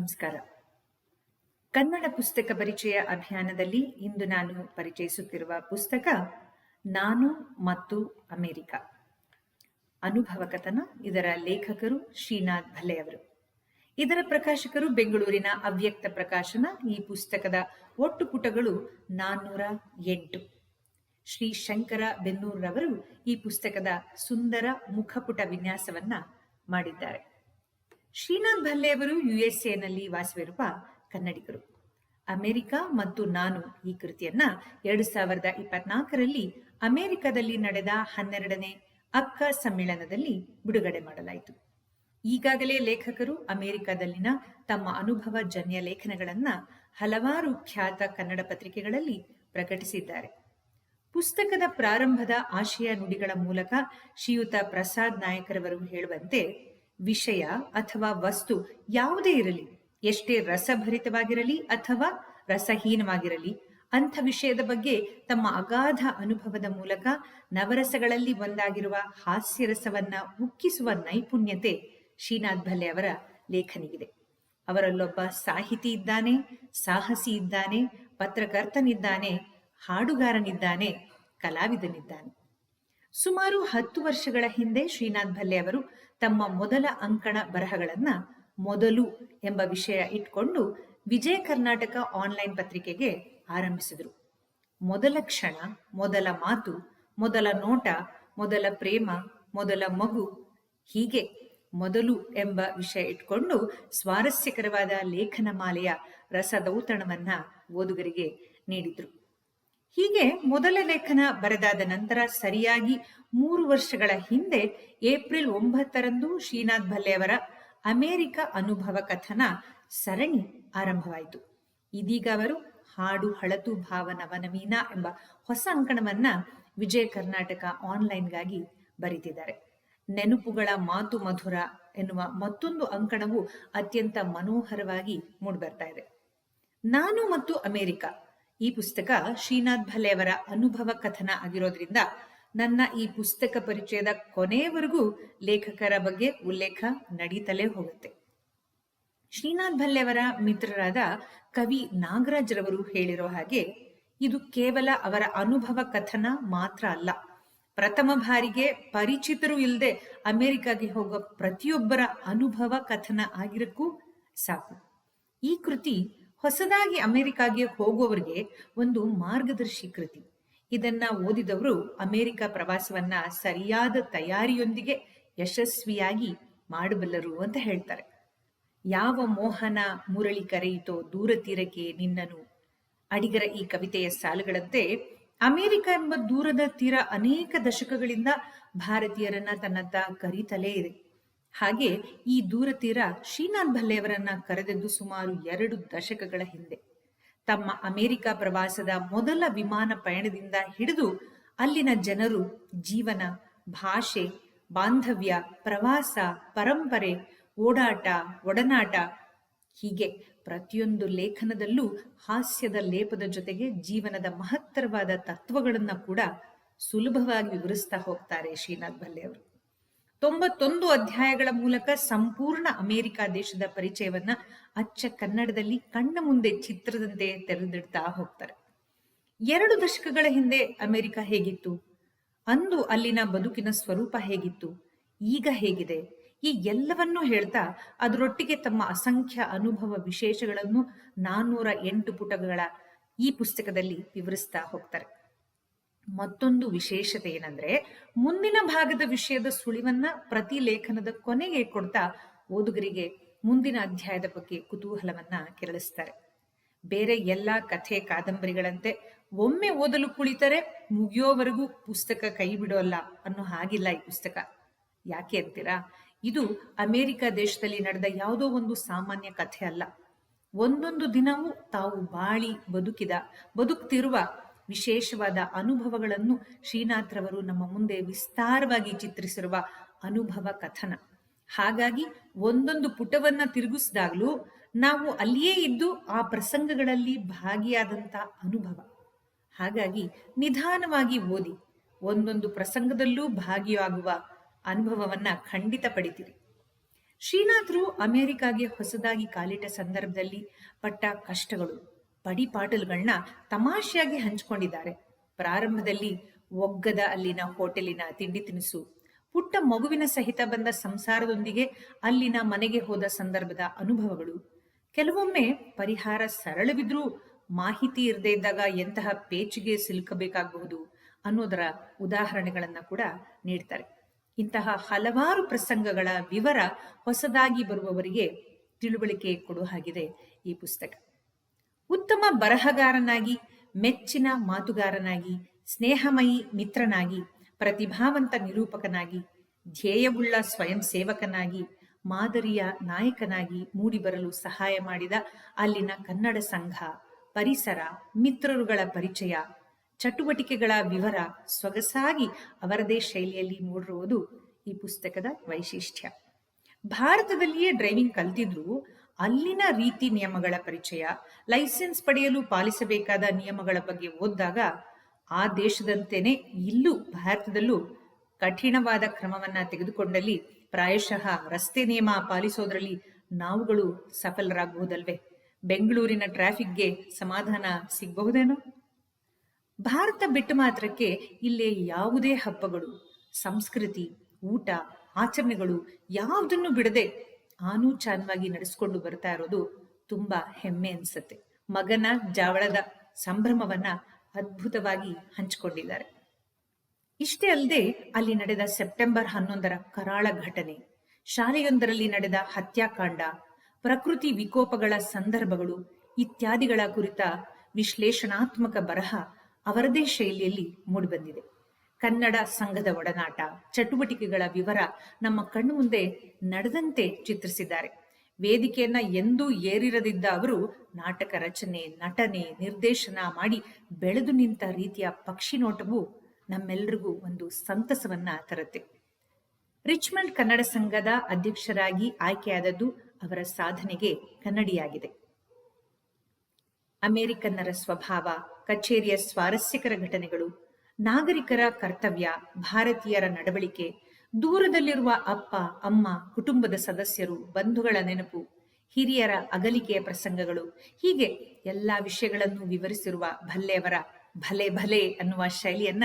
ನಮಸ್ಕಾರ. ಕನ್ನಡ ಪುಸ್ತಕ ಪರಿಚಯ ಅಭಿಯಾನದಲ್ಲಿ ಇಂದು ನಾನು ಪರಿಚಯಿಸುತ್ತಿರುವ ಪುಸ್ತಕ ನಾನು ಮತ್ತು ಅಮೆರಿಕ. ಅನುಭವ ಕಥನ ಇದರ ಲೇಖಕರು ಶ್ರೀನಾಥ್ ಭಲೆ ಅವರು. ಇದರ ಪ್ರಕಾಶಕರು ಬೆಂಗಳೂರಿನ ಅವ್ಯಕ್ತ ಪ್ರಕಾಶನ. ಈ ಪುಸ್ತಕದ ಒಟ್ಟು ಪುಟಗಳು ನಾನ್ನೂರ ಎಂಟು. ಶ್ರೀ ಶಂಕರ ಬೆನ್ನೂರ್ರವರು ಈ ಪುಸ್ತಕದ ಸುಂದರ ಮುಖಪುಟ ವಿನ್ಯಾಸವನ್ನ ಮಾಡಿದ್ದಾರೆ. ಶ್ರೀನಾಥ್ ಭಲ್ಲೆ ಅವರು ಯುಎಸ್ಎನಲ್ಲಿ ವಾಸವಿರುವ ಕನ್ನಡಿಗರು. ಅಮೆರಿಕ ಮತ್ತು ನಾನು ಈ ಕೃತಿಯನ್ನ ಎರಡು ಸಾವಿರದ ಇಪ್ಪತ್ನಾಲ್ಕರಲ್ಲಿ ಅಮೆರಿಕದಲ್ಲಿ ನಡೆದ ಹನ್ನೆರಡನೇ ಅಕ್ಕ ಸಮ್ಮೇಳನದಲ್ಲಿ ಬಿಡುಗಡೆ ಮಾಡಲಾಯಿತು. ಈಗಾಗಲೇ ಲೇಖಕರು ಅಮೆರಿಕದಲ್ಲಿನ ತಮ್ಮ ಅನುಭವ ಜನ್ಯ ಲೇಖನಗಳನ್ನ ಹಲವಾರು ಖ್ಯಾತ ಕನ್ನಡ ಪತ್ರಿಕೆಗಳಲ್ಲಿ ಪ್ರಕಟಿಸಿದ್ದಾರೆ. ಪುಸ್ತಕದ ಪ್ರಾರಂಭದ ಆಶಯ ನುಡಿಗಳ ಮೂಲಕ ಶ್ರೀಯುತ ಪ್ರಸಾದ್ ನಾಯಕರವರು ಹೇಳುವಂತೆ ವಿಷಯ ಅಥವಾ ವಸ್ತು ಯಾವುದೇ ಇರಲಿ, ಎಷ್ಟೇ ರಸಭರಿತವಾಗಿರಲಿ ಅಥವಾ ರಸಹೀನವಾಗಿರಲಿ, ಅಂಥ ವಿಷಯದ ಬಗ್ಗೆ ತಮ್ಮ ಅಗಾಧ ಅನುಭವದ ಮೂಲಕ ನವರಸಗಳಲ್ಲಿ ಒಂದಾಗಿರುವ ಹಾಸ್ಯರಸವನ್ನ ಉಕ್ಕಿಸುವ ನೈಪುಣ್ಯತೆ ಶ್ರೀನಾಥ್ ಭಲ್ಲೆ ಅವರ ಲೇಖನಿಗಿದೆ. ಅವರಲ್ಲೊಬ್ಬ ಸಾಹಿತಿ ಇದ್ದಾನೆ, ಸಾಹಸಿ ಇದ್ದಾನೆ, ಪತ್ರಕರ್ತನಿದ್ದಾನೆ, ಹಾಡುಗಾರನಿದ್ದಾನೆ, ಕಲಾವಿದನಿದ್ದಾನೆ. ಸುಮಾರು ಹತ್ತು ವರ್ಷಗಳ ಹಿಂದೆ ಶ್ರೀನಾಥ್ ಭಲ್ಲೆ ಅವರು ತಮ್ಮ ಮೊದಲ ಅಂಕಣ ಬರಹಗಳನ್ನ ಮೊದಲು ಎಂಬ ವಿಷಯ ಇಟ್ಕೊಂಡು ವಿಜಯ ಕರ್ನಾಟಕ ಆನ್ಲೈನ್ ಪತ್ರಿಕೆಗೆ ಆರಂಭಿಸಿದರು. ಮೊದಲ ಕ್ಷಣ, ಮೊದಲ ಮಾತು, ಮೊದಲ ನೋಟ, ಮೊದಲ ಪ್ರೇಮ, ಮೊದಲ ಮಗು ಹೀಗೆ ಮೊದಲು ಎಂಬ ವಿಷಯ ಇಟ್ಕೊಂಡು ಸ್ವಾರಸ್ಯಕರವಾದ ಲೇಖನ ಮಾಲೆಯ ರಸದೌತಣವನ್ನ ಓದುಗರಿಗೆ ನೀಡಿದ್ರು. ಹೀಗೆ ಮೊದಲ ಲೇಖನ ಬರೆದಾದ ನಂತರ ಸರಿಯಾಗಿ ಮೂರು ವರ್ಷಗಳ ಹಿಂದೆ ಏಪ್ರಿಲ್ ಒಂಬತ್ತರಂದು ಶ್ರೀನಾಥ್ ಭಲ್ಲೆ ಅವರ ಅಮೆರಿಕ ಅನುಭವ ಕಥನ ಸರಣಿ ಆರಂಭವಾಯಿತು. ಇದೀಗ ಅವರು ಹಾಡು ಹಳತು ಭಾವ ನವನವೀನ ಎಂಬ ಹೊಸ ಅಂಕಣವನ್ನ ವಿಜಯ ಕರ್ನಾಟಕ ಆನ್ಲೈನ್ಗಾಗಿ ಬರೀತಿದ್ದಾರೆ. ನೆನಪುಗಳ ಮಾತು ಮಧುರ ಎನ್ನುವ ಮತ್ತೊಂದು ಅಂಕಣವು ಅತ್ಯಂತ ಮನೋಹರವಾಗಿ ಮೂಡಿಬರ್ತಾ ಇದೆ. ನಾನು ಮತ್ತು ಅಮೆರಿಕ ಈ ಪುಸ್ತಕ ಶ್ರೀನಾಥ್ ಭಲ್ಲೆ ಅವರ ಅನುಭವ ಕಥನ ಆಗಿರೋದ್ರಿಂದ ನನ್ನ ಈ ಪುಸ್ತಕ ಪರಿಚಯದ ಕೊನೆಯವರೆಗೂ ಲೇಖಕರ ಬಗ್ಗೆ ಉಲ್ಲೇಖ ನಡೀತಲೇ ಹೋಗುತ್ತೆ. ಶ್ರೀನಾಥ್ ಭಲ್ಲೆ ಅವರ ಮಿತ್ರರಾದ ಕವಿ ನಾಗರಾಜ್ರವರು ಹೇಳಿರೋ ಹಾಗೆ ಇದು ಕೇವಲ ಅವರ ಅನುಭವ ಕಥನ ಮಾತ್ರ ಅಲ್ಲ. ಪ್ರಥಮ ಬಾರಿಗೆ ಪರಿಚಿತರು ಇಲ್ಲದೆ ಅಮೆರಿಕಾಗೆ ಹೋಗೋ ಪ್ರತಿಯೊಬ್ಬರ ಅನುಭವ ಕಥನ ಆಗಿರಕ್ಕೂ ಸಾಕು. ಈ ಕೃತಿ ಹೊಸದಾಗಿ ಅಮೆರಿಕಾಗೆ ಹೋಗುವವರಿಗೆ ಒಂದು ಮಾರ್ಗದರ್ಶಿ ಕೃತಿ. ಇದನ್ನ ಓದಿದವರು ಅಮೆರಿಕ ಪ್ರವಾಸವನ್ನ ಸರಿಯಾದ ತಯಾರಿಯೊಂದಿಗೆ ಯಶಸ್ವಿಯಾಗಿ ಮಾಡಬಲ್ಲರು ಅಂತ ಹೇಳ್ತಾರೆ. ಯಾವ ಮೋಹನ ಮುರಳಿ ಕರೆಯಿತೋ ದೂರ ತೀರಕ್ಕೆ ನಿನ್ನನು. ಅಡಿಗರ ಈ ಕವಿತೆಯ ಸಾಲುಗಳಂತೆ ಅಮೆರಿಕ ಎಂಬ ದೂರದ ತೀರ ಅನೇಕ ದಶಕಗಳಿಂದ ಭಾರತೀಯರನ್ನ ತನ್ನತ್ತ ಕರೀತಲೇ ಇದೆ. ಹಾಗೆ ಈ ದೂರ ತೀರ ಶ್ರೀನಾಥ್ ಭಲ್ಲೆಯವರನ್ನ ಕರೆದದ್ದು ಸುಮಾರು ಎರಡು ದಶಕಗಳ ಹಿಂದೆ. ತಮ್ಮ ಅಮೆರಿಕ ಪ್ರವಾಸದ ಮೊದಲ ವಿಮಾನ ಪಯಣದಿಂದ ಹಿಡಿದು ಅಲ್ಲಿನ ಜನರು ಜೀವನ, ಭಾಷೆ, ಬಾಂಧವ್ಯ, ಪ್ರವಾಸ, ಪರಂಪರೆ, ಓಡಾಟ, ಒಡನಾಟ ಹೀಗೆ ಪ್ರತಿಯೊಂದು ಲೇಖನದಲ್ಲೂ ಹಾಸ್ಯದ ಲೇಪದ ಜೊತೆಗೆ ಜೀವನದ ಮಹತ್ತರವಾದ ತತ್ವಗಳನ್ನ ಕೂಡ ಸುಲಭವಾಗಿ ವಿವರಿಸ್ತಾ ಹೋಗ್ತಾರೆ ಶ್ರೀನಾಥ್ ಭಲ್ಲೆ ಅವರು ತೊಂಬತ್ತೊಂದು ಅಧ್ಯಾಯಗಳ ಮೂಲಕ ಸಂಪೂರ್ಣ ಅಮೆರಿಕ ದೇಶದ ಪರಿಚಯವನ್ನ ಅಚ್ಚ ಕನ್ನಡದಲ್ಲಿ ಕಣ್ಣ ಮುಂದೆ ಚಿತ್ರದಂತೆ ತೆರೆದಿಡ್ತಾ ಹೋಗ್ತಾರೆ. ಎರಡು ದಶಕಗಳ ಹಿಂದೆ ಅಮೆರಿಕ ಹೇಗಿತ್ತು? ಅಂದು ಅಲ್ಲಿನ ಬದುಕಿನ ಸ್ವರೂಪ ಹೇಗಿತ್ತು? ಈಗ ಹೇಗಿದೆ? ಈ ಎಲ್ಲವನ್ನೂ ಹೇಳ್ತಾ ಅದರೊಟ್ಟಿಗೆ ತಮ್ಮ ಅಸಂಖ್ಯ ಅನುಭವ ವಿಶೇಷಗಳನ್ನು ನಾನ್ನೂರ ಎಂಟು ಪುಟಗಳ ಈ ಪುಸ್ತಕದಲ್ಲಿ ವಿವರಿಸ್ತಾ ಹೋಗ್ತಾರೆ. ಮತ್ತೊಂದು ವಿಶೇಷತೆ ಏನಂದ್ರೆ, ಮುಂದಿನ ಭಾಗದ ವಿಷಯದ ಸುಳಿವನ್ನ ಪ್ರತಿ ಲೇಖನದ ಕೊನೆಗೆ ಕೊಡ್ತಾ ಓದುಗರಿಗೆ ಮುಂದಿನ ಅಧ್ಯಾಯದ ಬಗ್ಗೆ ಕುತೂಹಲವನ್ನ ಕೆರಳಿಸ್ತಾರೆ. ಬೇರೆ ಎಲ್ಲಾ ಕಥೆ ಕಾದಂಬರಿಗಳಂತೆ ಒಮ್ಮೆ ಓದಲು ಕುಳಿತರೆ ಮುಗಿಯೋವರೆಗೂ ಪುಸ್ತಕ ಕೈ ಬಿಡೋಲ್ಲ ಅನ್ನೋ ಹಾಗಿಲ್ಲ ಈ ಪುಸ್ತಕ. ಯಾಕೆ ಅಂತೀರಾ? ಇದು ಅಮೆರಿಕ ದೇಶದಲ್ಲಿ ನಡೆದ ಯಾವುದೋ ಒಂದು ಸಾಮಾನ್ಯ ಕಥೆ ಅಲ್ಲ. ಒಂದೊಂದು ದಿನವೂ ತಾವು ಬಾಳಿ ಬದುಕಿದ, ಬದುಕ್ತಿರುವ ವಿಶೇಷವಾದ ಅನುಭವಗಳನ್ನು ಶ್ರೀನಾಥ್ರವರು ನಮ್ಮ ಮುಂದೆ ವಿಸ್ತಾರವಾಗಿ ಚಿತ್ರಿಸಿರುವ ಅನುಭವ ಕಥನ. ಹಾಗಾಗಿ ಒಂದೊಂದು ಪುಟವನ್ನ ತಿರುಗಿಸಿದಾಗಲೂ ನಾವು ಅಲ್ಲಿಯೇ ಇದ್ದು ಆ ಪ್ರಸಂಗಗಳಲ್ಲಿ ಭಾಗಿಯಾದಂತ ಅನುಭವ. ಹಾಗಾಗಿ ನಿಧಾನವಾಗಿ ಓದಿ, ಒಂದೊಂದು ಪ್ರಸಂಗದಲ್ಲೂ ಭಾಗಿಯಾಗುವ ಅನುಭವವನ್ನ ಖಂಡಿತ ಪಡಿತೀರಿ. ಶ್ರೀನಾಥ್ರು ಅಮೆರಿಕಾಗೆ ಹೊಸದಾಗಿ ಕಾಲಿಟ್ಟ ಸಂದರ್ಭದಲ್ಲಿ ಪಟ್ಟ ಕಷ್ಟಗಳು. ಪಡಿಪಾಟಲುಗಳನ್ನ ತಮಾಷೆಯಾಗಿ ಹಂಚಿಕೊಂಡಿದ್ದಾರೆ. ಪ್ರಾರಂಭದಲ್ಲಿ ಒಗ್ಗದ ಅಲ್ಲಿನ ಹೋಟೆಲಿನ ತಿಂಡಿ ತಿನಿಸು, ಪುಟ್ಟ ಮಗುವಿನ ಸಹಿತ ಬಂದ ಸಂಸಾರದೊಂದಿಗೆ ಅಲ್ಲಿನ ಮನೆಗೆ ಹೋದ ಸಂದರ್ಭದ ಅನುಭವಗಳು. ಕೆಲವೊಮ್ಮೆ ಪರಿಹಾರ ಸರಳವಿದ್ರೂ ಮಾಹಿತಿ ಇರದೇ ಇದ್ದಾಗ ಎಂತಹ ಪೇಚಿಗೆ ಸಿಲುಕಬೇಕಾಗಬಹುದು ಅನ್ನೋದರ ಉದಾಹರಣೆಗಳನ್ನ ಕೂಡ ನೀಡ್ತಾರೆ. ಇಂತಹ ಹಲವಾರು ಪ್ರಸಂಗಗಳ ವಿವರ ಹೊಸದಾಗಿ ಬರುವವರಿಗೆ ತಿಳುವಳಿಕೆ ಕೊಡುವ ಹಾಗಿದೆ ಈ ಪುಸ್ತಕ. ಉತ್ತಮ ಬರಹಗಾರನಾಗಿ, ಮೆಚ್ಚಿನ ಮಾತುಗಾರನಾಗಿ, ಸ್ನೇಹಮಯಿ ಮಿತ್ರನಾಗಿ, ಪ್ರತಿಭಾವಂತ ನಿರೂಪಕನಾಗಿ, ಧ್ಯೇಯವುಳ್ಳ ಸ್ವಯಂ ಸೇವಕನಾಗಿ, ಮಾದರಿಯ ನಾಯಕನಾಗಿ ಮೂಡಿಬರಲು ಸಹಾಯ ಮಾಡಿದ ಅಲ್ಲಿನ ಕನ್ನಡ ಸಂಘ, ಪರಿಸರ, ಮಿತ್ರರುಗಳ ಪರಿಚಯ, ಚಟುವಟಿಕೆಗಳ ವಿವರ ಸೊಗಸಾಗಿ ಅವರದೇ ಶೈಲಿಯಲ್ಲಿ ಮೂಡಿರುವುದು ಈ ಪುಸ್ತಕದ ವೈಶಿಷ್ಟ್ಯ. ಭಾರತದಲ್ಲಿಯೇ ಡ್ರೈವಿಂಗ್ ಕಲ್ತಿದ್ರು ಅಲ್ಲಿನ ರೀತಿ ನಿಯಮಗಳ ಪರಿಚಯ, ಲೈಸೆನ್ಸ್ ಪಡೆಯಲು ಪಾಲಿಸಬೇಕಾದ ನಿಯಮಗಳ ಬಗ್ಗೆ ಓದಿದಾಗ ಆ ದೇಶದಂತೆಯೇ ಇಲ್ಲೂ ಭಾರತದಲ್ಲೂ ಕಠಿಣವಾದ ಕ್ರಮವನ್ನ ತೆಗೆದುಕೊಂಡಲ್ಲಿ ಪ್ರಾಯಶಃ ರಸ್ತೆ ನಿಯಮ ಪಾಲಿಸೋದ್ರಲ್ಲಿ ನಾವುಗಳು ಸಫಲರಾಗಬಹುದಲ್ವೇ ಬೆಂಗಳೂರಿನ ಟ್ರಾಫಿಕ್ಗೆ ಸಮಾಧಾನ ಸಿಗಬಹುದೇನೋ? ಭಾರತ ಬಿಟ್ಟು ಮಾತ್ರಕ್ಕೆ ಇಲ್ಲಿ ಯಾವುದೇ ಹಬ್ಬಗಳು, ಸಂಸ್ಕೃತಿ, ಊಟ, ಆಚರಣೆಗಳು ಯಾವುದನ್ನು ಬಿಡದೆ ಆನೂಚಾನವಾಗಿ ನಡೆಸ್ಕೊಂಡು ಬರ್ತಾ ಇರೋದು ತುಂಬಾ ಹೆಮ್ಮೆ ಅನ್ಸತ್ತೆ. ಮಗನ ಜಾವಳದ ಸಂಭ್ರಮವನ್ನ ಅದ್ಭುತವಾಗಿ ಹಂಚಿಕೊಂಡಿದ್ದಾರೆ. ಇಷ್ಟೇ ಅಲ್ಲದೆ ಅಲ್ಲಿ ನಡೆದ ಸೆಪ್ಟೆಂಬರ್ ಹನ್ನೊಂದರ ಕರಾಳ ಘಟನೆ, ಶಾಲೆಯೊಂದರಲ್ಲಿ ನಡೆದ ಹತ್ಯಾಕಾಂಡ, ಪ್ರಕೃತಿ ವಿಕೋಪಗಳ ಸಂದರ್ಭಗಳು ಇತ್ಯಾದಿಗಳ ಕುರಿತ ವಿಶ್ಲೇಷಣಾತ್ಮಕ ಬರಹ ಅವರದೇ ಶೈಲಿಯಲ್ಲಿ ಮೂಡಿಬಂದಿದೆ. ಕನ್ನಡ ಸಂಘದ ಒಡನಾಟ. ಚಟುವಟಿಕೆಗಳ ವಿವರ ನಮ್ಮ ಕಣ್ಣು ಮುಂದೆ ನಡೆದಂತೆ ಚಿತ್ರಿಸಿದ್ದಾರೆ. ವೇದಿಕೆಯನ್ನ ಎಂದೂ ಏರಿರದಿದ್ದ ಅವರು ನಾಟಕ ರಚನೆ, ನಟನೆ, ನಿರ್ದೇಶನ ಮಾಡಿ ಬೆಳೆದು ನಿಂತ ರೀತಿಯ ಪಕ್ಷಿ ನೋಟವು ನಮ್ಮೆಲ್ಲರಿಗೂ ಒಂದು ಸಂತಸವನ್ನ ತರುತ್ತೆ. ರಿಚ್ಮಂಡ್ ಕನ್ನಡ ಸಂಘದ ಅಧ್ಯಕ್ಷರಾಗಿ ಆಯ್ಕೆಯಾದದ್ದು ಅವರ ಸಾಧನೆಗೆ ಕನ್ನಡಿಯಾಗಿದೆ. ಅಮೆರಿಕನ್ನರ ಸ್ವಭಾವ, ಕಚೇರಿಯ ಸ್ವಾರಸ್ಯಕರ ಘಟನೆಗಳು ನಾಗರಿಕರ ಕರ್ತವ್ಯ, ಭಾರತೀಯರ ನಡವಳಿಕೆ, ದೂರದಲ್ಲಿರುವ ಅಪ್ಪ, ಅಮ್ಮ, ಕುಟುಂಬದ ಸದಸ್ಯರು, ಬಂಧುಗಳ ನೆನಪು, ಹಿರಿಯರ ಅಗಲಿಕೆಯ ಪ್ರಸಂಗಗಳು, ಹೀಗೆ ಎಲ್ಲಾ ವಿಷಯಗಳನ್ನು ವಿವರಿಸಿರುವ ಭಲ್ಲೆಯವರ ಭಲೆ ಭಲೆ ಅನ್ನುವ ಶೈಲಿಯನ್ನ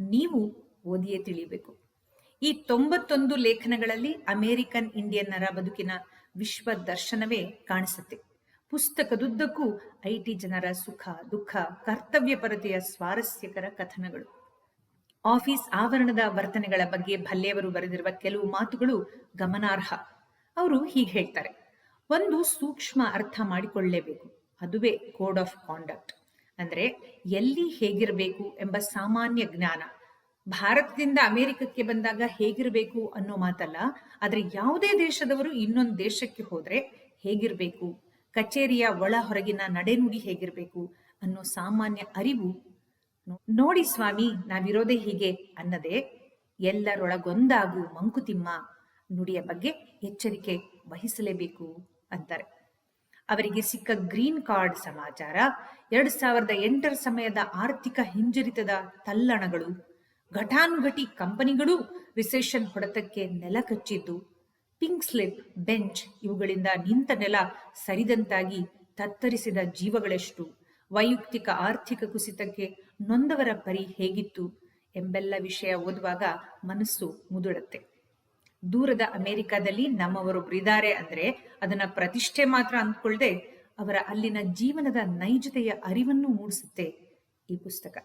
ನೀವು ಓದಿಯೇ ತಿಳಿಯಬೇಕು. ಈ ತೊಂಬತ್ತೊಂದು ಲೇಖನಗಳಲ್ಲಿ ಅಮೆರಿಕನ್ ಇಂಡಿಯನ್ನರ ಬದುಕಿನ ವಿಶ್ವ ದರ್ಶನವೇ ಕಾಣಿಸುತ್ತೆ. ಪುಸ್ತಕದುದ್ದಕ್ಕೂ ಐಟಿ ಜನರ ಸುಖ, ದುಃಖ, ಕರ್ತವ್ಯಪರತೆಯ ಸ್ವಾರಸ್ಯಕರ ಕಥನಗಳು. ಆಫೀಸ್ ಆವರಣದ ವರ್ತನೆಗಳ ಬಗ್ಗೆ ಭಲ್ಲೆಯವರು ಬರೆದಿರುವ ಕೆಲವು ಮಾತುಗಳು ಗಮನಾರ್ಹ. ಅವರು ಹೀಗೆ ಹೇಳ್ತಾರೆ, ಒಂದು ಸೂಕ್ಷ್ಮ ಅರ್ಥ ಮಾಡಿಕೊಳ್ಳಲೇಬೇಕು ಅದುವೇ ಕೋಡ್ ಆಫ್ ಕಾಂಡಕ್ಟ್. ಅಂದ್ರೆ ಎಲ್ಲಿ ಹೇಗಿರಬೇಕು ಎಂಬ ಸಾಮಾನ್ಯ ಜ್ಞಾನ. ಭಾರತದಿಂದ ಅಮೆರಿಕಕ್ಕೆ ಬಂದಾಗ ಹೇಗಿರಬೇಕು ಅನ್ನೋ ಮಾತಲ್ಲ, ಆದ್ರೆ ಯಾವುದೇ ದೇಶದವರು ಇನ್ನೊಂದು ದೇಶಕ್ಕೆ ಹೋದ್ರೆ ಹೇಗಿರಬೇಕು? ಕಚೇರಿಯ ಒಳ ಹೊರಗಿನ ನಡೆನುಡಿ ಹೇಗಿರಬೇಕು ಅನ್ನೋ ಸಾಮಾನ್ಯ ಅರಿವು ನೋಡಿ ಸ್ವಾಮಿ ನಾವಿರೋದೇ ಹೀಗೆ ಅನ್ನದೆ ಎಲ್ಲರೊಳಗೊಂದಾಗು ಮಂಕುತಿಮ್ಮ ನುಡಿಯ ಬಗ್ಗೆ ಎಚ್ಚರಿಕೆ ವಹಿಸಲೇಬೇಕು ಅಂತಾರೆ. ಅವರಿಗೆ ಸಿಕ್ಕ ಗ್ರೀನ್ ಕಾರ್ಡ್ ಸಮಾಚಾರ, ಎರಡ್ ಸಾವಿರದ ಎಂಟರ ಸಮಯದ ಆರ್ಥಿಕ ಹಿಂಜರಿತದ ತಲ್ಲಣಗಳು, ಘಟಾನುಘಟಿ ಕಂಪನಿಗಳು ರಿಸೆಷನ್ ಹೊಡೆತಕ್ಕೆ ನೆಲ ಕಚ್ಚಿದ್ದು, ಪಿಂಕ್ ಸ್ಲಿಪ್, ಬೆಂಚ್ ಇವುಗಳಿಂದ ನಿಂತ ನೆಲ ಸರಿದಂತಾಗಿ ತತ್ತರಿಸಿದ ಜೀವಗಳೆಷ್ಟು. ವೈಯಕ್ತಿಕ ಆರ್ಥಿಕ ಕುಸಿತಕ್ಕೆ ನೊಂದವರ ಪರಿ ಹೇಗಿತ್ತು ಎಂಬೆಲ್ಲ ವಿಷಯ ಓದುವಾಗ ಮನಸ್ಸು ಮುದುಡತ್ತೆ ದೂರದ ಅಮೆರಿಕಾದಲ್ಲಿ ನಮ್ಮವರೊಬ್ಬರಿದ್ದಾರೆ ಅಂದ್ರೆ ಅದನ್ನ ಪ್ರತಿಷ್ಠೆ ಮಾತ್ರ ಅಂದ್ಕೊಳ್ಳದೆ ಅವರ ಅಲ್ಲಿನ ಜೀವನದ ನೈಜತೆಯ ಅರಿವನ್ನು ಮೂಡಿಸುತ್ತೆ ಈ ಪುಸ್ತಕ.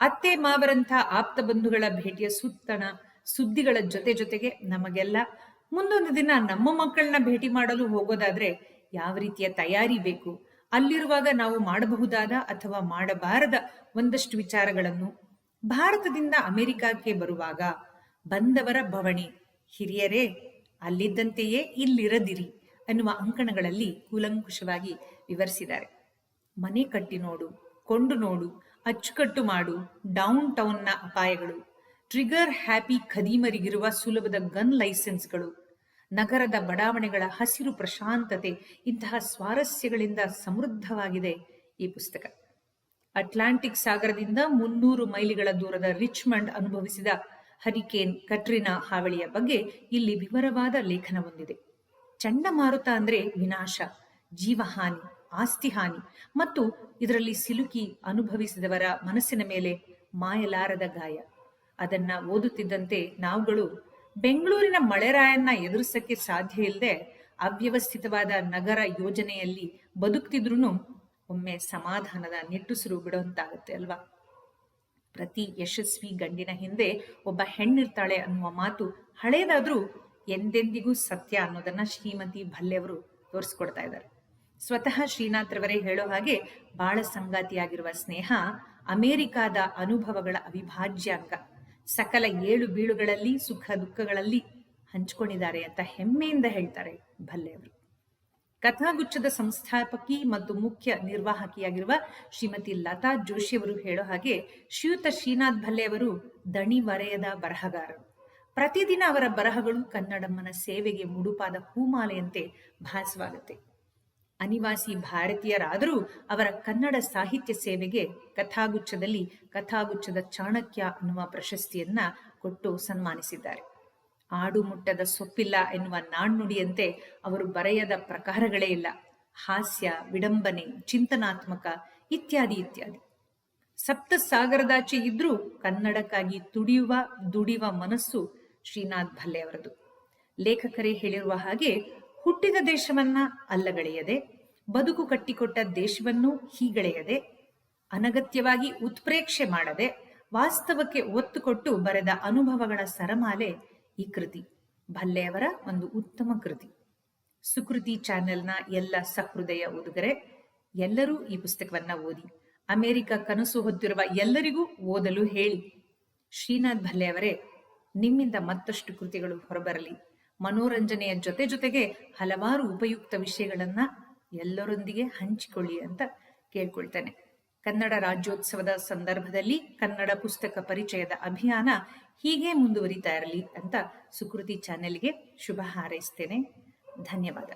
ಅತ್ತೆ ಮಾವರಂಥ ಆಪ್ತ ಬಂಧುಗಳ ಭೇಟಿಯ ಸುತ್ತಣ ಸುದ್ದಿಗಳ ಜೊತೆ ಜೊತೆಗೆ ನಮಗೆಲ್ಲ ಮುಂದೊಂದು ದಿನ ನಮ್ಮ ಮಕ್ಕಳನ್ನ ಭೇಟಿ ಮಾಡಲು ಹೋಗೋದಾದ್ರೆ ಯಾವ ರೀತಿಯ ತಯಾರಿ ಬೇಕು? ಅಲ್ಲಿರುವಾಗ ನಾವು ಮಾಡಬಹುದಾದ ಅಥವಾ ಮಾಡಬಾರದ ಒಂದಷ್ಟು ವಿಚಾರಗಳನ್ನು ಭಾರತದಿಂದ ಅಮೆರಿಕಕ್ಕೆ ಬರುವಾಗ ಬಂದವರ ಬವಣೆ, ಹಿರಿಯರೇ, ಅಲ್ಲಿದ್ದಂತೆಯೇ ಇಲ್ಲಿರದಿರಿ ಅನ್ನುವ ಅಂಕಣಗಳಲ್ಲಿ ಕೂಲಂಕುಷವಾಗಿ ವಿವರಿಸಿದ್ದಾರೆ. ಮನೆ ಕಟ್ಟಿ ನೋಡು, ಕೊಂಡು ನೋಡು, ಅಚ್ಚುಕಟ್ಟು ಮಾಡು ಡೌನ್ ಟೌನ್ನ ಅಪಾಯಗಳು, ಟ್ರಿಗರ್ ಹ್ಯಾಪಿ ಖದೀಮರಿಗಿರುವ ಸುಲಭದ ಗನ್ ಲೈಸೆನ್ಸ್ಗಳು ನಗರದ ಬಡಾವಣೆಗಳ ಹಸಿರು ಪ್ರಶಾಂತತೆ ಇಂತಹ ಸ್ವಾರಸ್ಯಗಳಿಂದ ಸಮೃದ್ಧವಾಗಿದೆ ಈ ಪುಸ್ತಕ. ಅಟ್ಲಾಂಟಿಕ್ ಸಾಗರದಿಂದ ಮುನ್ನೂರು ಮೈಲಿಗಳ ದೂರದ ರಿಚ್ಮಂಡ್ ಅನುಭವಿಸಿದ ಹರಿಕೇನ್ ಕಟ್ರಿನಾ ಹಾವಳಿಯ ಬಗ್ಗೆ ಇಲ್ಲಿ ವಿವರವಾದ ಲೇಖನ ಹೊಂದಿದೆ. ಚಂಡಮಾರುತ ಅಂದ್ರೆ ವಿನಾಶ, ಜೀವಹಾನಿ ಆಸ್ತಿ ಹಾನಿ ಮತ್ತು ಇದರಲ್ಲಿ ಸಿಲುಕಿ ಅನುಭವಿಸಿದವರ ಮನಸ್ಸಿನ ಮೇಲೆ ಮಾಯಲಾರದ ಗಾಯ. ಅದನ್ನ ಓದುತ್ತಿದ್ದಂತೆ ನಾವುಗಳು ಬೆಂಗಳೂರಿನ ಮಳೆರಾಯನ್ನ ಎದುರಿಸಕ್ಕೆ ಸಾಧ್ಯ ಇಲ್ಲದೆ ಅವ್ಯವಸ್ಥಿತವಾದ ನಗರ ಯೋಜನೆಯಲ್ಲಿ ಬದುಕ್ತಿದ್ರು ಒಮ್ಮೆ ಸಮಾಧಾನದ ನಿಟ್ಟುಸಿರು ಬಿಡುವಂತಾಗುತ್ತೆ ಅಲ್ವಾ? ಪ್ರತಿ ಯಶಸ್ವಿ ಗಂಡಿನ ಹಿಂದೆ ಒಬ್ಬ ಹೆಣ್ಣಿರ್ತಾಳೆ ಅನ್ನುವ ಮಾತು ಹಳೇದಾದ್ರೂ ಎಂದೆಂದಿಗೂ ಸತ್ಯ ಅನ್ನೋದನ್ನ ಶ್ರೀಮತಿ ಭಲ್ಲೆಯವರು ತೋರಿಸ್ಕೊಡ್ತಾ ಇದ್ದಾರೆ. ಸ್ವತಃ ಶ್ರೀನಾಥ್ ರವರೇ ಹೇಳೋ ಹಾಗೆ ಬಾಳ ಸಂಗಾತಿಯಾಗಿರುವ ಸ್ನೇಹ ಅಮೆರಿಕಾದ ಅನುಭವಗಳ ಅವಿಭಾಜ್ಯ ಅಂಗ ಸಕಲ ಏಳು ಬೀಳುಗಳಲ್ಲಿ, ಸುಖ ದುಃಖಗಳಲ್ಲಿ ಹಂಚಿಕೊಂಡಿದ್ದಾರೆ ಅಂತ ಹೆಮ್ಮೆಯಿಂದ ಹೇಳ್ತಾರೆ ಭಲ್ಲೆಯವರು ಕಥಾಗುಚ್ಛದ ಸಂಸ್ಥಾಪಕಿ ಮತ್ತು ಮುಖ್ಯ ನಿರ್ವಾಹಕಿಯಾಗಿರುವ ಶ್ರೀಮತಿ ಲತಾ ಜೋಶಿಯವರು ಹೇಳೋ ಹಾಗೆ ಶ್ರೀಯುತ ಶ್ರೀನಾಥ್ ಭಲ್ಲೆಯವರು ದಣಿ ವರೆಯದ ಬರಹಗಾರರು ಪ್ರತಿದಿನ ಅವರ ಬರಹಗಳು ಕನ್ನಡಮ್ಮನ ಸೇವೆಗೆ ಮುಡುಪಾದ ಹೂಮಾಲೆಯಂತೆ ಭಾಸವಾಗುತ್ತೆ. ಅನಿವಾಸಿ ಭಾರತೀಯರಾದರೂ ಅವರ ಕನ್ನಡ ಸಾಹಿತ್ಯ ಸೇವೆಗೆ ಕಥಾಗುಚ್ಛದಲ್ಲಿ ಕಥಾಗುಚ್ಛದ ಚಾಣಕ್ಯ ಅನ್ನುವ ಪ್ರಶಸ್ತಿಯನ್ನ ಕೊಟ್ಟು ಸನ್ಮಾನಿಸಿದ್ದಾರೆ. ಆಡು ಮುಟ್ಟದ ಸೊಪ್ಪಿಲ್ಲ ಎನ್ನುವ ನಾಣ್ಣುಡಿಯಂತೆ ಅವರು ಬರೆಯದ ಪ್ರಕಾರಗಳೇ ಇಲ್ಲ. ಹಾಸ್ಯ, ವಿಡಂಬನೆ, ಚಿಂತನಾತ್ಮಕ ಇತ್ಯಾದಿ ಇತ್ಯಾದಿ. ಸಪ್ತ ಸಾಗರದಾಚೆ ಇದ್ರೂ ಕನ್ನಡಕ್ಕಾಗಿ ತುಡಿಯುವ, ದುಡಿಯುವ ಮನಸ್ಸು ಶ್ರೀನಾಥ್ ಭಲ್ಲೆ ಅವರದು. ಲೇಖಕರೇ ಹೇಳಿರುವ ಹಾಗೆ ಹುಟ್ಟಿದ ದೇಶವನ್ನ ಅಲ್ಲಗಳೆಯದೆ, ಬದುಕು ಕಟ್ಟಿಕೊಟ್ಟ ದೇಶವನ್ನು ಹೀಗಳೆಯದೆ, ಅನಗತ್ಯವಾಗಿ ಉತ್ಪ್ರೇಕ್ಷೆ ಮಾಡದೆ, ವಾಸ್ತವಕ್ಕೆ ಒತ್ತು ಕೊಟ್ಟು ಬರೆದ ಅನುಭವಗಳ ಸರಮಾಲೆ ಈ ಕೃತಿ. ಭಲ್ಲೆಯವರ ಒಂದು ಉತ್ತಮ ಕೃತಿ. ಸುಕೃತಿ ಚಾನೆಲ್ನ ಎಲ್ಲ ಸಹೃದಯ ಓದುಗರೆ, ಎಲ್ಲರೂ ಈ ಪುಸ್ತಕವನ್ನ ಓದಿ, ಅಮೆರಿಕ ಕನಸು ಹೊತ್ತಿರುವ ಎಲ್ಲರಿಗೂ ಓದಲು ಹೇಳಿ. ಶ್ರೀನಾಥ್ ಭಲ್ಲೆಯವರೇ ನಿಮ್ಮಿಂದ ಮತ್ತಷ್ಟು ಕೃತಿಗಳು ಹೊರಬರಲಿ. ಮನೋರಂಜನೆಯ ಜೊತೆ ಜೊತೆಗೆ ಹಲವಾರು ಉಪಯುಕ್ತ ವಿಷಯಗಳನ್ನ ಎಲ್ಲರೊಂದಿಗೆ ಹಂಚಿಕೊಳ್ಳಿ ಅಂತ ಕೇಳ್ಕೊಳ್ತೇನೆ. ಕನ್ನಡ ರಾಜ್ಯೋತ್ಸವದ ಸಂದರ್ಭದಲ್ಲಿ ಕನ್ನಡ ಪುಸ್ತಕ ಪರಿಚಯದ ಅಭಿಯಾನ ಹೀಗೆ ಮುಂದುವರಿತಾ ಇರಲಿ ಅಂತ ಸುಕೃತಿ ಚಾನೆಲ್ಗೆ ಶುಭ ಹಾರೈಸ್ತೇನೆ. ಧನ್ಯವಾದ.